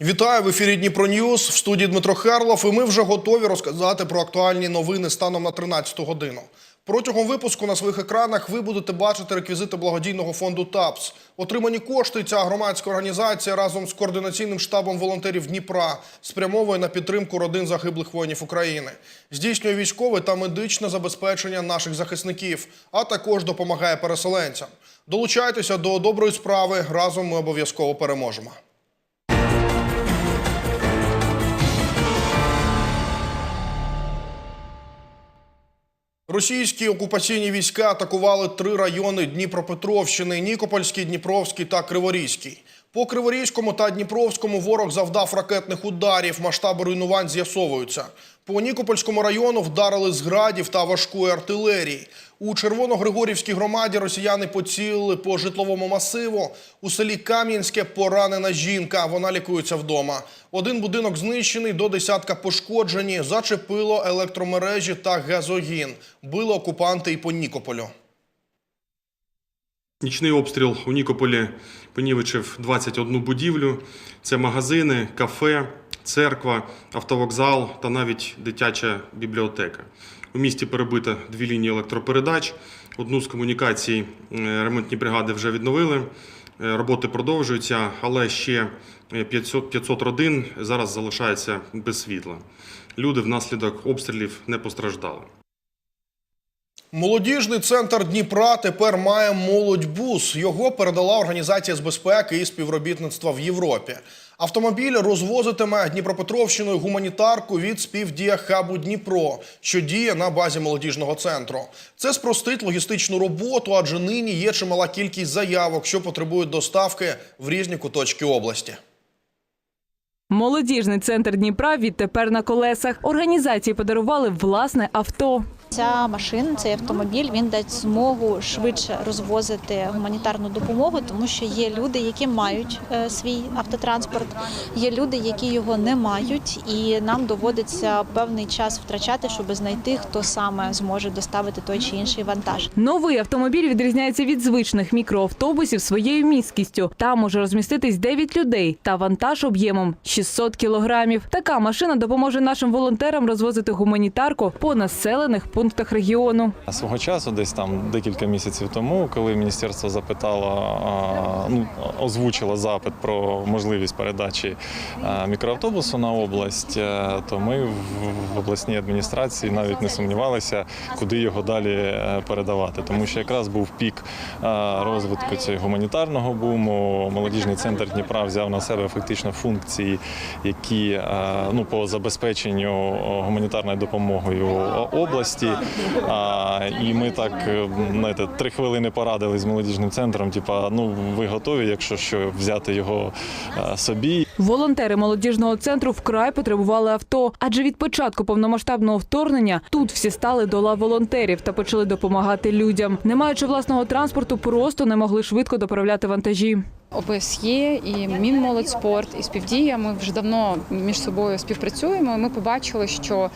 Вітаю в ефірі Дніпро Ньюс в студії Дмитро Херлов. І ми вже готові розказати про актуальні новини станом на 13 годину. Протягом випуску на своїх екранах ви будете бачити реквізити благодійного фонду ТАПС. Отримані кошти ця громадська організація разом з координаційним штабом волонтерів Дніпра спрямовує на підтримку родин загиблих воїнів України, здійснює військове та медичне забезпечення наших захисників, а також допомагає переселенцям. Долучайтеся до доброї справи. Разом ми обов'язково переможемо. Російські окупаційні війська атакували три райони Дніпропетровщини: Нікопольський, Дніпровський та Криворізький. По Криворізькому та Дніпровському ворог завдав ракетних ударів. Масштаби руйнувань з'ясовуються. По Нікопольському району вдарили з градів та важкої артилерії. У Червоногригорівській громаді росіяни поцілили по житловому масиву. У селі Кам'янське поранена жінка. Вона лікується вдома. Один будинок знищений, до десятка пошкоджені. Зачепило електромережі та газогін. Били окупанти і по Нікополю. Нічний обстріл у Нікополі понівечив 21 будівлю. Це магазини, кафе, церква, автовокзал та навіть дитяча бібліотека. У місті перебито дві лінії електропередач. Одну з комунікацій е, ремонтні бригади вже відновили. Е, Роботи продовжуються, але ще е, 500, 500 родин зараз залишаються без світла. Люди внаслідок обстрілів не постраждали. Молодіжний центр Дніпра тепер має молодьбус. Його передала організація з безпеки і співробітництва в Європі. Автомобіль розвозитиме Дніпропетровщиною гуманітарку від співдія хабу Дніпро, що діє на базі молодіжного центру. Це спростить логістичну роботу, адже нині є чимала кількість заявок, що потребують доставки в різні куточки області. Молодіжний центр Дніпра відтепер на колесах. Організації подарували власне авто. Ця машина, цей автомобіль, він дасть змогу швидше розвозити гуманітарну допомогу, тому що є люди, які мають е, свій автотранспорт, є люди, які його не мають, і нам доводиться певний час втрачати, щоб знайти, хто саме зможе доставити той чи інший вантаж. Новий автомобіль відрізняється від звичних мікроавтобусів своєю міськістю. Там може розміститись 9 людей та вантаж об'ємом 600 кілограмів. Така машина допоможе нашим волонтерам розвозити гуманітарку по населених пунктах регіону. Свого часу, десь там декілька місяців тому, коли міністерство запитало, ну озвучило запит про можливість передачі мікроавтобусу на область, е, то ми в- обласній адміністрації навіть не сумнівалися, куди його далі е, передавати, тому що якраз був пік розвитку цього гуманітарного буму. Молодіжний центр Дніпра взяв на себе фактично функції, які е, ну по забезпеченню гуманітарною допомогою області. А, і ми так е, знаєте, три хвилини порадили з молодіжним центром. Типа, ну ви готові, якщо що, взяти його е, собі. Волонтери молодіжного центру вкрай потребували авто, адже від початку повномасштабного вторгнення тут всі стали до лав волонтерів та почали допомагати людям. Не маючи власного транспорту, просто не могли швидко доправляти вантажі. ОБСЄ і Мінмолодьспорт і співдія. Ми вже давно між собою співпрацюємо. Ми побачили, що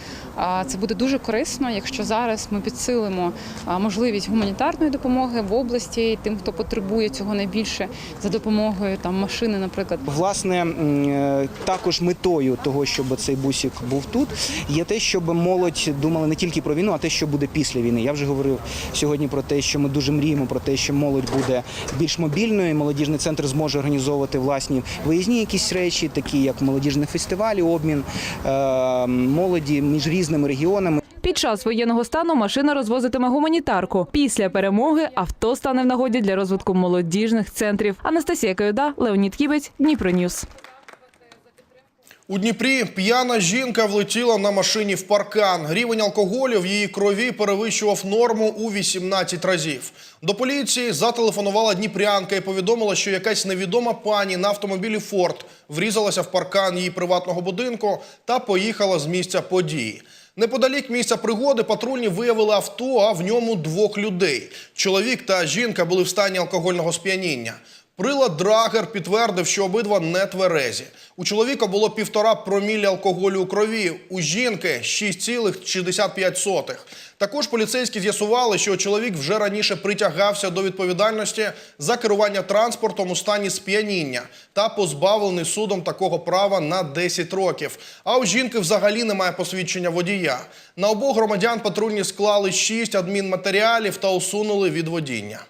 це буде дуже корисно, якщо зараз ми підсилимо можливість гуманітарної допомоги в області тим, хто потребує цього найбільше за допомогою там машини, наприклад. Власне, е, також метою того, щоб цей бусик був тут, є те, щоб молодь думала не тільки про війну, а те, що буде після війни. Я вже говорив сьогодні про те, що ми дуже мріємо про те, що молодь буде більш мобільною. Молодіжний центр зможе організовувати власні виїзні якісь речі, такі як молодіжні фестивалі, обмін е, молоді між різними регіонами. Під час воєнного стану машина розвозитиме гуманітарку. Після перемоги авто стане в нагоді для розвитку молодіжних центрів. Анастасія Каюда, Леонід Кібець, Дніпро Ньюс. У Дніпрі п'яна жінка влетіла на машині в паркан. Рівень алкоголю в її крові перевищував норму у 18 разів. До поліції зателефонувала дніпрянка і повідомила, що якась невідома пані на автомобілі Форд врізалася в паркан її приватного будинку та поїхала з місця події. Неподалік місця пригоди патрульні виявили авто, а в ньому двох людей. Чоловік та жінка були в стані алкогольного сп'яніння. Прилад Драгер підтвердив, що обидва не тверезі. У чоловіка було півтора промілі алкоголю у крові, у жінки 6,65. Також поліцейські з'ясували, що чоловік вже раніше притягався до відповідальності за керування транспортом у стані сп'яніння та позбавлений судом такого права на 10 років. А у жінки взагалі немає посвідчення водія. На обох громадян патрульні склали 6 адмінматеріалів та усунули від водіння.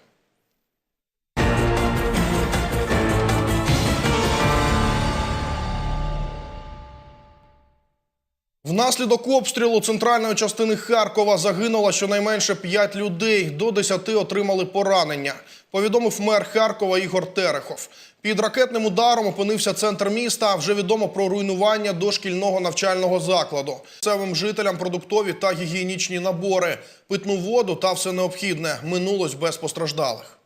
Внаслідок обстрілу центральної частини Харкова загинуло щонайменше 5 людей, до 10 отримали поранення. Повідомив мер Харкова Ігор Терехов. Під ракетним ударом опинився центр міста. Вже відомо про руйнування дошкільного навчального закладу. Місцевим жителям продуктові та гігієнічні набори, питну воду та все необхідне минулось без постраждалих.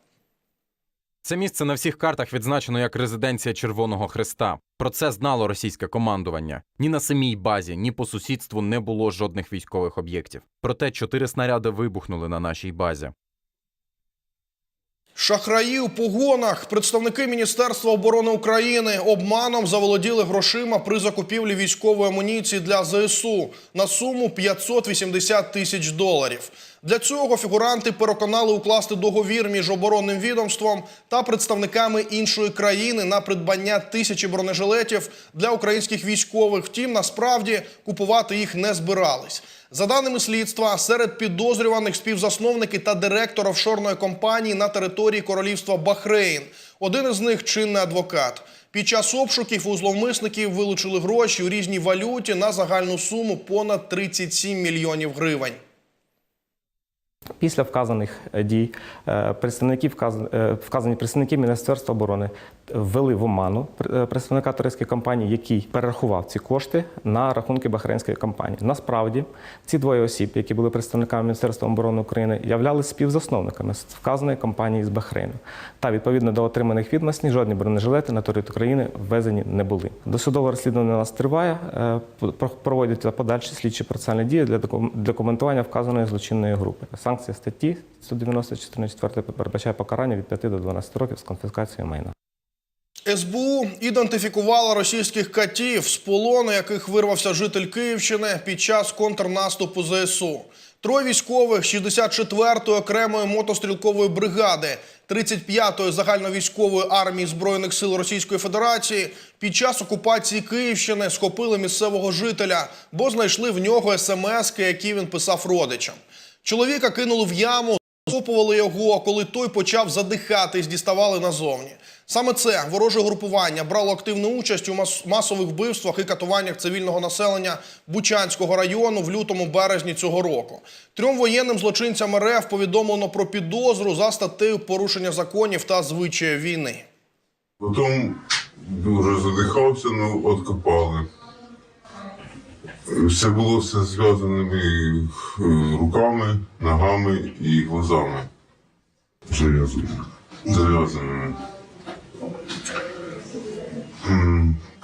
Це місце на всіх картах відзначено як резиденція Червоного Хреста. Про це знало російське командування. Ні на самій базі, ні по сусідству не було жодних військових об'єктів. Проте чотири снаряди вибухнули на нашій базі. Шахраї у погонах. Представники Міністерства оборони України обманом заволоділи грошима при закупівлі військової амуніції для ЗСУ на суму 580 тисяч доларів. Для цього фігуранти переконали укласти договір між оборонним відомством та представниками іншої країни на придбання тисячі бронежилетів для українських військових. Втім, насправді купувати їх не збирались. За даними слідства, серед підозрюваних співзасновники та директор офшорної компанії на території королівства Бахрейн. Один із них чинний адвокат. Під час обшуків у зловмисників вилучили гроші у різній валюті на загальну суму понад 37 мільйонів гривень. Після вказаних е, дій е, представники е, вказані представники Міністерства оборони ввели в оману е, представника турецької компанії, який перерахував ці кошти на рахунки бахрейнської компанії. Насправді ці двоє осіб, які були представниками Міністерства оборони України, являлися співзасновниками вказаної компанії з Бахрейну. Та відповідно до отриманих відомостей, жодні бронежилети на територію України ввезені не були. Досудове розслідування у нас триває. е, Проводяться подальші слідчі процесуальні дії для документування вказаної злочинної групи. Санкція статті 190 частини 4 передбачає покарання від 5 до 12 років з конфіскацією майна. СБУ ідентифікувала російських катів, з полону яких вирвався житель Київщини під час контрнаступу ЗСУ. Троє військових 64-ї окремої мотострілкової бригади 35-ї загальновійськової армії Збройних сил Російської Федерації під час окупації Київщини схопили місцевого жителя, бо знайшли в нього смски, які він писав родичам. Чоловіка кинули в яму, Закопували його, а коли той почав задихатись, діставали назовні. Саме це вороже групування брало активну участь у мас- масових вбивствах і катуваннях цивільного населення Бучанського району в лютому березні цього року. Трьом воєнним злочинцям РФ повідомлено про підозру за статтею порушення законів та звичаїв війни. Потім дуже задихався, ну откопали. Все було все зв'язаними е, руками, ногами і глазами. Зав'язаними.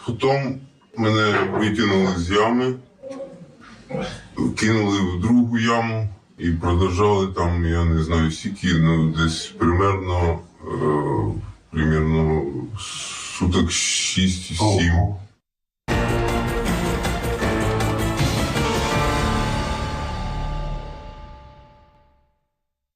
Потім мене витягнули з ями, кинули в другу яму і продовжали там, я не знаю скільки, ну десь примерно, е, примерно суток 6-7.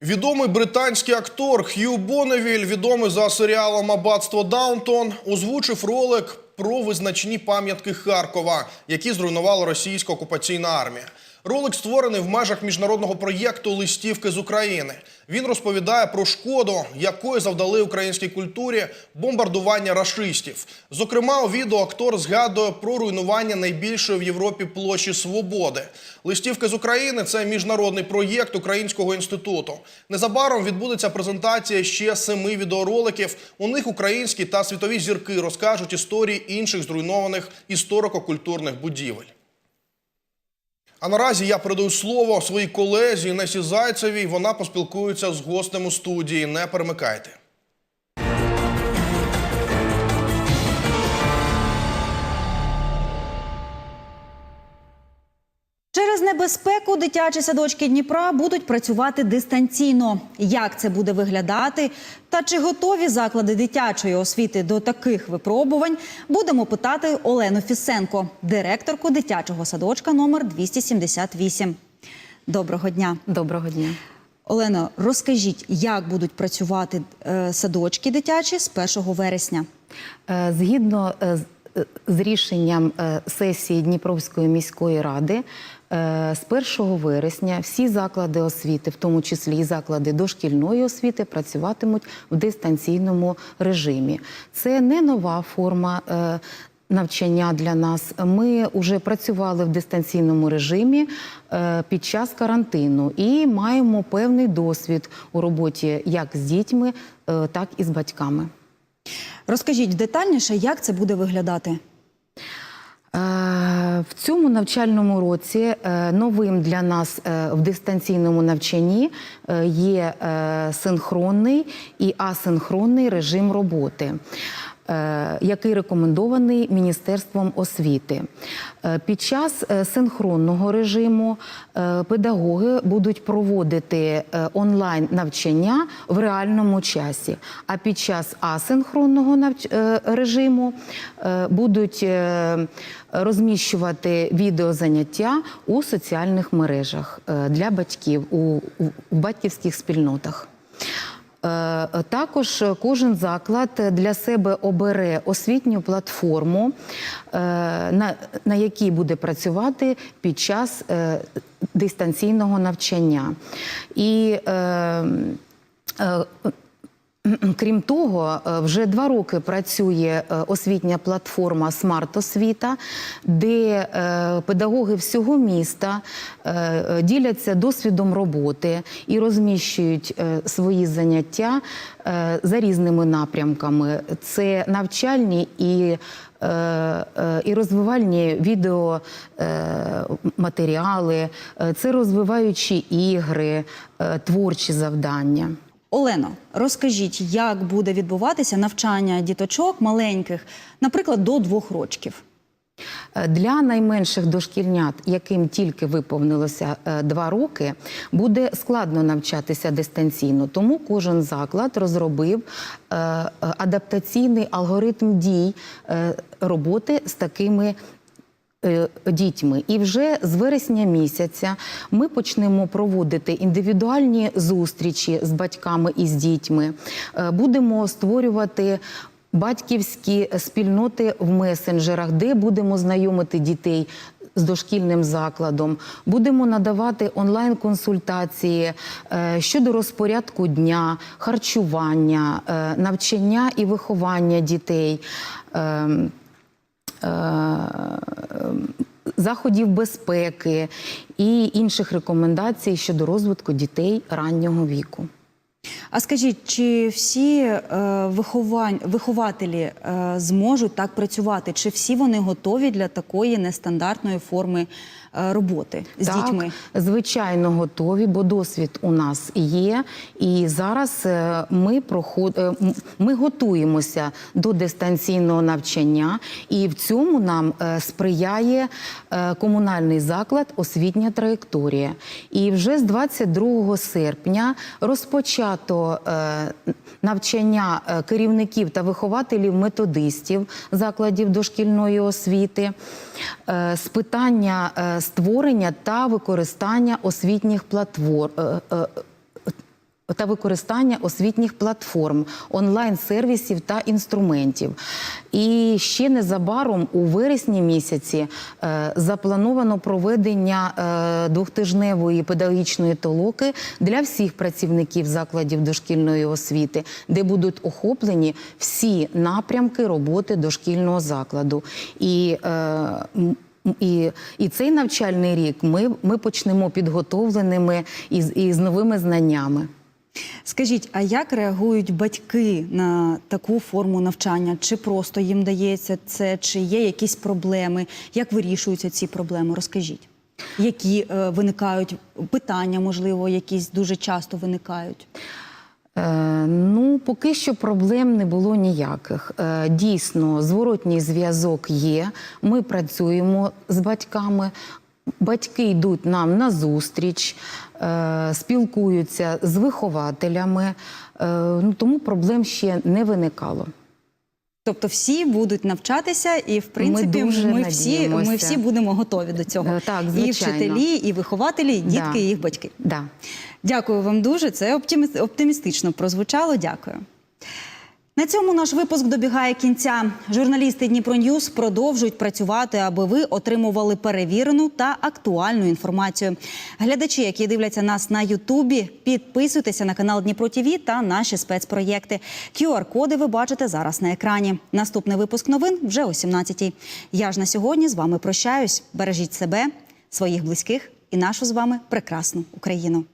Відомий британський актор Х'ю Боневіль, відомий за серіалом Аббатство Даунтон, озвучив ролик про визначні пам'ятки Харкова, які зруйнувала російська окупаційна армія. Ролик створений в межах міжнародного проєкту Листівки з України. Він розповідає про шкоду, якої завдали українській культурі бомбардування рашистів. Зокрема, у відео актор згадує про руйнування найбільшої в Європі площі Свободи. Листівки з України це міжнародний проєкт Українського інституту. Незабаром відбудеться презентація ще семи відеороликів. У них українські та світові зірки розкажуть історії інших зруйнованих історико-культурних будівель. А наразі я передаю слово своїй колезі Несі Зайцевій. Вона поспілкується з гостем у студії. Не перемикайте. Небезпеку дитячі садочки Дніпра будуть працювати дистанційно. Як це буде виглядати? Та чи готові заклади дитячої освіти до таких випробувань? Будемо питати Олену Фісенко, директорку дитячого садочка номер 278. Доброго дня. Доброго дня. Олено, розкажіть, як будуть працювати е, садочки дитячі з 1 вересня? Е, Згідно е, з- рішенням сесії Дніпровської міської ради, з 1 вересня всі заклади освіти, в тому числі і заклади дошкільної освіти, працюватимуть в дистанційному режимі. Це не нова форма. е, Навчання для нас ми вже працювали в дистанційному режимі е, під час карантину і маємо певний досвід у роботі як з дітьми, е, так і з батьками. Розкажіть детальніше, як це буде виглядати? В цьому навчальному році е, новим для нас е, в дистанційному навчанні е, є синхронний і асинхронний режим роботи. Е, Який рекомендований Міністерством освіти. Е, Під час е, синхронного режиму педагоги будуть проводити онлайн навчання в реальному часі. А під час асинхронного режиму будуть розміщувати відеозаняття у соціальних мережах для батьків у батьківських спільнотах. Е, Також кожен заклад для себе обере освітню платформу, е, на, якій буде працювати під час е, дистанційного навчання. І е, е, Крім того, е, вже два роки працює е, освітня платформа Смарт-освіта, де е, педагоги всього міста діляться досвідом роботи і розміщують свої заняття за різними напрямками. Це навчальні і і розвивальні відеоматеріали, це розвиваючі ігри, творчі завдання. Олено, розкажіть, як буде відбуватися навчання діточок маленьких, наприклад, до двох років? Е, Для найменших дошкільнят, яким тільки виповнилося е, два роки, буде складно навчатися дистанційно. Тому кожен заклад розробив е, адаптаційний алгоритм дій роботи з такими. Е, Дітьми, і вже з вересня місяця ми почнемо проводити індивідуальні зустрічі з батьками і з дітьми. Е, Будемо створювати батьківські спільноти в месенджерах, де будемо знайомити дітей з дошкільним закладом, будемо надавати онлайн-консультації е, щодо розпорядку дня, харчування, навчання і виховання дітей. Е, Заходів безпеки і інших рекомендацій щодо розвитку дітей раннього віку. А скажіть, чи всі е, виховань, вихователі е, зможуть так працювати? Чи всі вони готові для такої нестандартної форми е, роботи з так, дітьми? Звичайно, готові, бо досвід у нас є. І зараз е, ми проход... е, ми готуємося до дистанційного навчання, і в цьому нам е, сприяє комунальний заклад Освітня траєкторія. І вже з 22 серпня розпочато е, навчання е, керівників та вихователів методистів закладів дошкільної освіти е, з питання створення та використання освітніх платформ. Та використання освітніх платформ, онлайн-сервісів та інструментів. І ще незабаром у вересні місяці е, заплановано проведення е, двохтижневої педагогічної толоки для всіх працівників закладів дошкільної освіти, де будуть охоплені всі напрямки роботи дошкільного закладу. І е, і, і цей навчальний рік ми, ми почнемо підготовленими і, з новими знаннями. Скажіть, а як реагують батьки на таку форму навчання? Чи просто їм дається це, чи є якісь проблеми? Як вирішуються ці проблеми? Розкажіть. Які е, виникають питання, можливо, якісь дуже часто виникають? Е, ну, поки що проблем не було ніяких. Е, дійсно, зворотній зв'язок є. Ми працюємо з батьками. Батьки йдуть нам на зустріч, спілкуються з вихователями, е, ну, тому проблем ще не виникало. Тобто всі будуть навчатися, і в принципі ми, ми всі, ми всі будемо готові до цього. Е, так, і вчителі, і вихователі, і дітки, Да. і їх батьки. Да. Дякую вам дуже. Це оптимі- оптимістично прозвучало. Дякую. На цьому наш випуск добігає кінця. Журналісти Дніпро Ньюс продовжують працювати, аби ви отримували перевірену та актуальну інформацію. Глядачі, які дивляться нас на Ютубі, підписуйтеся на канал Дніпро ТВ та наші спецпроєкти. QR-коди ви бачите зараз на екрані. Наступний випуск новин вже о 17-й. Я ж на сьогодні з вами прощаюсь. Бережіть себе, своїх близьких і нашу з вами прекрасну Україну.